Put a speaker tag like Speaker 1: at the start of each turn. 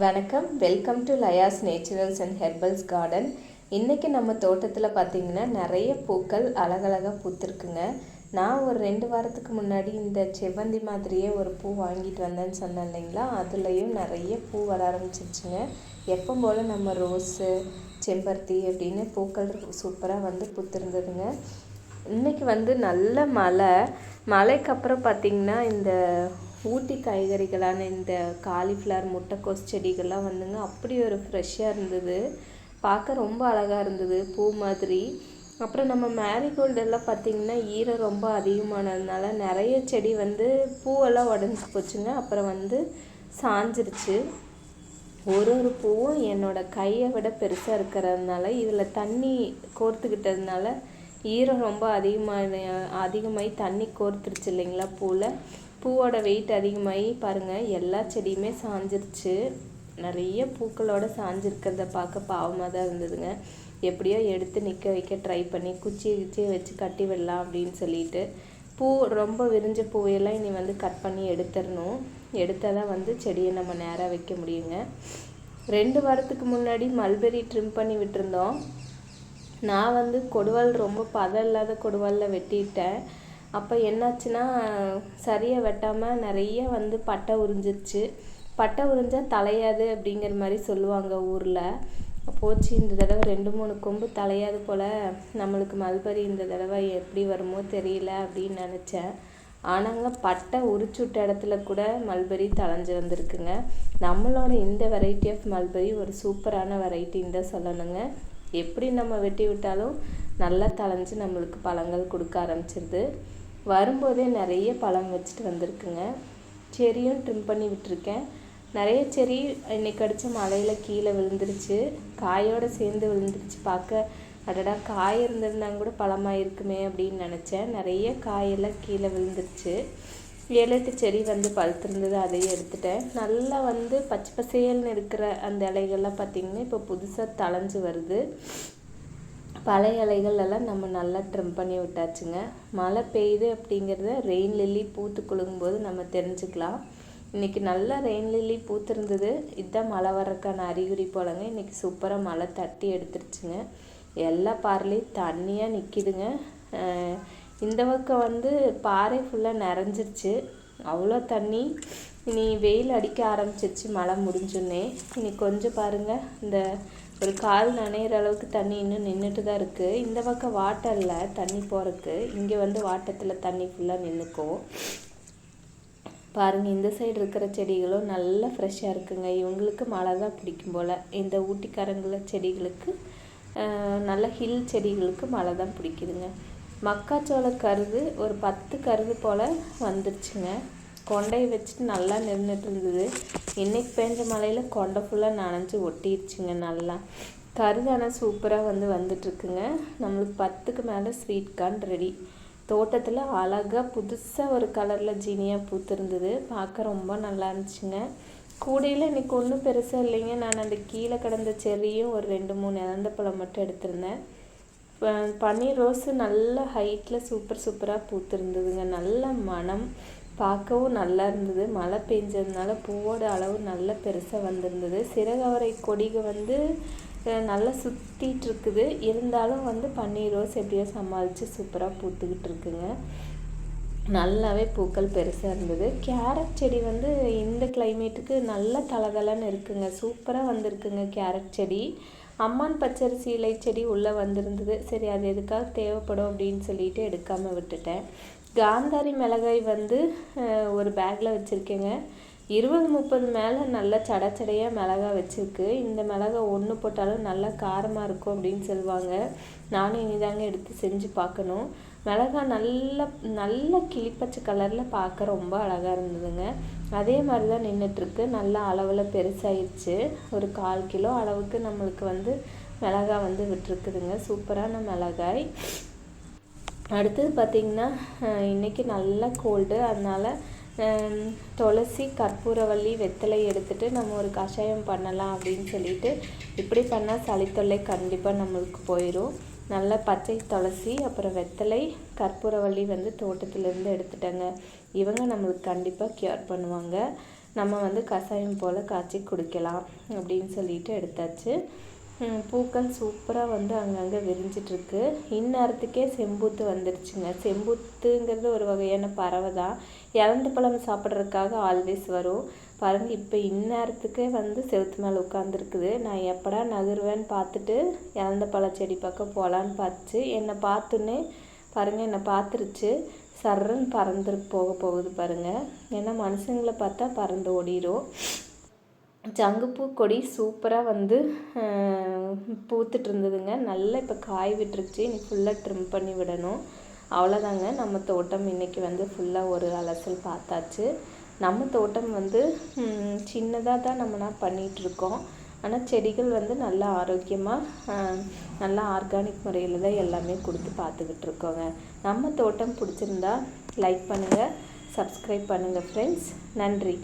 Speaker 1: வணக்கம். Welcome to Laya's naturals and herbals garden இன்றைக்கி நம்ம தோட்டத்தில் பார்த்திங்கன்னா நிறைய பூக்கள் அழகழகாக பூத்துருக்குங்க. நான் ஒரு ரெண்டு வாரத்துக்கு முன்னாடி இந்த செவ்வந்தி மாதிரியே ஒரு பூ வாங்கிட்டு வந்தேன்னு சொன்னேன் இல்லைங்களா? அதுலேயும் நிறைய பூ வர ஆரம்பிச்சிருச்சுங்க. எப்போ போல் நம்ம ரோஸு செம்பருத்தி அப்படின்னு பூக்கள் சூப்பராக வந்து பூத்திருந்ததுங்க. இன்றைக்கி வந்து நல்ல மழை. மழைக்கு அப்புறம் பார்த்திங்கன்னா இந்த ஊட்டி காய்கறிகளான இந்த காலிஃப்ளவர் முட்டைக்கோஸ் செடிகள்லாம் வந்துங்க அப்படி ஒரு ஃப்ரெஷ்ஷாக இருந்தது. பார்க்க ரொம்ப அழகாக இருந்தது பூ மாதிரி. அப்புறம் நம்ம மேரிகோல்டெல்லாம் பார்த்திங்கன்னா ஈரம் ரொம்ப அதிகமானதுனால நிறைய செடி வந்து பூவெல்லாம் உடஞ்சி போச்சுங்க. அப்புறம் வந்து சாஞ்சிருச்சு. ஒரு ஒரு பூவும் என்னோடய கையை விட பெருசாக இருக்கிறதுனால இதில் தண்ணி கோர்த்துக்கிட்டதுனால ஈரம் ரொம்ப அதிகமான அதிகமாகி தண்ணி கோர்த்துருச்சு இல்லைங்களா பூவில் பூவோட வெயிட் அதிகமாகி பாருங்கள் எல்லா செடியுமே சாஞ்சிருச்சு. நிறைய பூக்களோட சாஞ்சிருக்கிறத பார்க்க பாவமாக தான் இருந்ததுங்க. எப்படியோ எடுத்து நிற்க வைக்க ட்ரை பண்ணி குச்சி குச்சியை வச்சு கட்டி விடலாம் அப்படின்னு சொல்லிட்டு பூ ரொம்ப விரிஞ்ச பூவையெல்லாம் இனி வந்து கட் பண்ணி எடுத்துடணும். எடுத்தால் தான் வந்து செடியை நம்ம நேராக வைக்க முடியுங்க. ரெண்டு வாரத்துக்கு முன்னாடி மல்பெரி ட்ரிம் பண்ணி விட்டுருந்தோம். நான் வந்து கொடுவால் ரொம்ப பதம் இல்லாத கொடுவாலில் வெட்டிட்டேன். அப்போ என்னாச்சுன்னா சரியாக வெட்டாமல் நிறைய வந்து பட்டை உறிஞ்சிருச்சு. பட்டை உறிஞ்சால் தலையாது அப்படிங்கிற மாதிரி சொல்லுவாங்க ஊரில். போச்சு இந்த தடவை ரெண்டு மூணு கொம்பு தலையாது போல் நம்மளுக்கு மல்பரி இந்த தடவை எப்படி வருமோ தெரியல அப்படின்னு நினச்சேன். ஆனாங்க பட்டை உரிச்சு விட்ட இடத்துல கூட மல்பரி தளைஞ்சு வந்திருக்குங்க. நம்மளோட இந்த வெரைட்டி ஆஃப் மல்பரி ஒரு சூப்பரான வெரைட்டின்னு தான் சொல்லணுங்க. எப்படி நம்ம வெட்டி விட்டாலும் நல்லா தளைஞ்சு நம்மளுக்கு பழங்கள் கொடுக்க ஆரம்பிச்சிருது. வரும்போதே நிறைய பழம் வச்சுட்டு வந்திருக்குங்க. செரியும் ட்ரிம் பண்ணி விட்டுருக்கேன். நிறைய செரி இன்னைக்கு அடித்த மலையில் கீழே விழுந்துருச்சு. காயோடு சேர்ந்து விழுந்துருச்சு பார்க்க. அடடா காய் இருந்திருந்தாங்க கூட பழமாக இருக்குமே அப்படின்னு நினச்சேன். நிறைய காயெல்லாம் கீழே விழுந்துருச்சு. ஏழு எட்டு செடி வந்து பழுத்திருந்தது அதையும் எடுத்துட்டேன். நல்லா வந்து பச்சை பசேல்னு இருக்கிற அந்த இலைகள்லாம் பார்த்திங்கன்னா இப்போ புதுசாக தளைஞ்சு வருது. பழைய இலைகள் எல்லாம் நம்ம நல்லா ட்ரிம் பண்ணி விட்டாச்சுங்க. மழை பெய்யுது அப்படிங்கிறத ரெயின் லில்லி பூத்து குலுங்கும்போது நம்ம தெரிஞ்சுக்கலாம். இன்றைக்கி நல்லா ரெயின் லில்லி பூத்திருந்தது. இதுதான் மழை வர்றதுக்கான அறிகுறி போலங்க. இன்றைக்கி சூப்பராக மழை தட்டி எடுத்துருச்சுங்க. எல்லா பாறையிலையும் தண்ணியாக நிற்கிதுங்க இந்த பக்கம் வந்து பாறை ஃபுல்லாக நிறைஞ்சிருச்சு. அவ்வளோ தண்ணி. இனி வெயில் அடிக்க ஆரம்பிச்சிருச்சு. மழை முடிஞ்சுன்னே. இனி கொஞ்சம் பாருங்கள் இந்த ஒரு கால் நனையிற அளவுக்கு தண்ணி இன்னும் நின்றுட்டு தான் இருக்குது இந்த பக்கம் வாட்டரில் தண்ணி போகிறதுக்கு இங்கே வந்து வாட்டத்தில் தண்ணி ஃபுல்லாக நின்றுக்கும் பாருங்கள் இந்த சைடு இருக்கிற செடிகளும் நல்லா ஃப்ரெஷ்ஷாக இருக்குங்க. இவங்களுக்கு மழை தான் பிடிக்கும் போல். இந்த ஊட்டிக்காரங்கள செடிகளுக்கு நல்ல ஹில் செடிகளுக்கு மழை தான் பிடிக்குதுங்க. மக்காச்சோள கருது ஒரு பத்து கருது போல் வந்துருச்சுங்க. கொண்டையை வச்சுட்டு நல்லா நின்றுட்டு இருந்தது. இன்றைக்கி பெஞ்ச மழையில் கொண்டை ஃபுல்லாக நனைஞ்சு ஒட்டிடுச்சுங்க நல்லா. கருதான சூப்பராக வந்து வந்துட்டுருக்குங்க. நம்மளுக்கு பத்துக்கு மேலே ஸ்வீட் கார்ன் ரெடி தோட்டத்தில் அழகாக புதுசாக ஒரு கலரில் ஜீனியாக பூத்துருந்தது. பார்க்க ரொம்ப நல்லா இருந்துச்சுங்க. கூடையில் இன்றைக்கி ஒன்றும் பெருசாக இல்லைங்க. நான் அந்த கீழே கிடந்த செரியும் ஒரு ரெண்டு மூணு இறந்த பழம் மட்டும் எடுத்திருந்தேன். பன்னீர் ரோஸு நல்ல ஹைட்டில் சூப்பர் சூப்பராக பூத்துருந்ததுங்க. நல்ல மனம் பார்க்கவும் நல்லா இருந்தது. மழை பெஞ்சதுனால பூவோட அளவு நல்ல பெருசாக வந்திருந்தது. சிறகவரை கொடிக வந்து நல்லா சுற்றிட்டு இருக்குது இருந்தாலும் வந்து பன்னீர் ரோஸ் எப்படியோ சமாளித்து சூப்பராக பூத்துக்கிட்டு இருக்குங்க. நல்லாவே பூக்கள் பெருசாக இருந்தது. கேரட் செடி வந்து இந்த கிளைமேட்டுக்கு நல்ல தளதளன்னு இருக்குங்க. சூப்பராக வந்திருக்குங்க கேரட் செடி. அம்மான் பச்சரிசி இலை செடி உள்ளே வந்திருந்தது. சரி அது எதுக்காக தேவைப்படும் அப்படின்னு சொல்லிட்டு எடுக்காமல் விட்டுட்டேன். காந்தாரி மிளகாய் வந்து ஒரு பேக்கில் வச்சுருக்கேங்க. இருபது முப்பது மேலே நல்லா சட சடையாக மிளகாய் வச்சுருக்கு. இந்த மிளகாய் ஒன்று போட்டாலும் நல்லா காரமாக இருக்கும் அப்படின்னு சொல்லுவாங்க. நானும் இனிதாங்க எடுத்து செஞ்சு பார்க்கணும். மிளகாய் நல்ல நல்ல கிளிப்பச்சை கலரில் பார்க்க ரொம்ப அழகாக இருந்ததுங்க. அதே மாதிரி தான் நின்றுட்டுருக்கு நல்லா அளவில் பெருசாகிடுச்சு ஒரு கால் கிலோ அளவுக்கு நம்மளுக்கு வந்து மிளகாய் வந்து விட்டுருக்குதுங்க. சூப்பரான மிளகாய். அடுத்தது பார்த்திங்கன்னா இன்றைக்கி நல்லா கோல்டு அதனால் துளசி கற்பூரவள்ளி வெத்தலை எடுத்துகிட்டு நம்ம ஒரு கஷாயம் பண்ணலாம் அப்படின்னு சொல்லிட்டு இப்படி பண்ணால் சளித்தொல்லை கண்டிப்பாக நம்மளுக்கு போயிடும் நல்ல பச்சை துளசி அப்புறம் வெத்தலை கற்பூரவள்ளி வந்து தோட்டத்திலேருந்து எடுத்துட்டேங்க. இவங்க நம்மளுக்கு கண்டிப்பாக க்யூர் பண்ணுவாங்க. நம்ம வந்து கஷாயம் போல் காய்ச்சி குடிக்கலாம் அப்படின்னு சொல்லிட்டு எடுத்தாச்சு. பூக்கள் சூப்பராக வந்து அங்கங்கே விரிஞ்சிட்ருக்கு. இந்நேரத்துக்கே செம்பூத்து வந்துருச்சுங்க. செம்பூத்துங்கிறது ஒரு வகையான பறவை தான். இறந்த பழம் சாப்பிட்றதுக்காக ஆல்வேஸ் வரும். பாருங்கள் இப்போ இந்நேரத்துக்கே வந்து செவுத்து மேலே உட்காந்துருக்குது நான் எப்படா நகருவேன்னு பார்த்துட்டு இறந்த பழ செடி பக்கம் போகலான்னு பார்த்துச்சு. என்னை பார்த்துன்னே பாருங்கள் என்னை பார்த்துருச்சு. சர்றன்னு பறந்து போக போகுது பாருங்கள் ஏன்னா மனுஷங்களை பார்த்தா பறந்து ஓடிடும் சங்குப்பூ கொடி சூப்பராக வந்து பூத்துட்டு இருந்ததுங்க நல்லா இப்போ காய் விட்டுருச்சு. இனி ஃபுல்லாக ட்ரிம் பண்ணி விடணும். அவ்வளோதாங்க நம்ம தோட்டம் இன்றைக்கி வந்து ஃபுல்லாக ஒரு அலசல் பார்த்தாச்சு. நம்ம தோட்டம் வந்து சின்னதாக தான் நம்மனா பண்ணிகிட்ருக்கோம் ஆனால் செடிகள் வந்து நல்லா ஆரோக்கியமாக நல்லா ஆர்கானிக் முறையில் தான் எல்லாமே கொடுத்து பார்த்துக்கிட்டு இருக்கோங்க நம்ம தோட்டம் பிடிச்சிருந்தா லைக் பண்ணுங்கள் சப்ஸ்கிரைப் பண்ணுங்கள் ஃப்ரெண்ட்ஸ் நன்றி.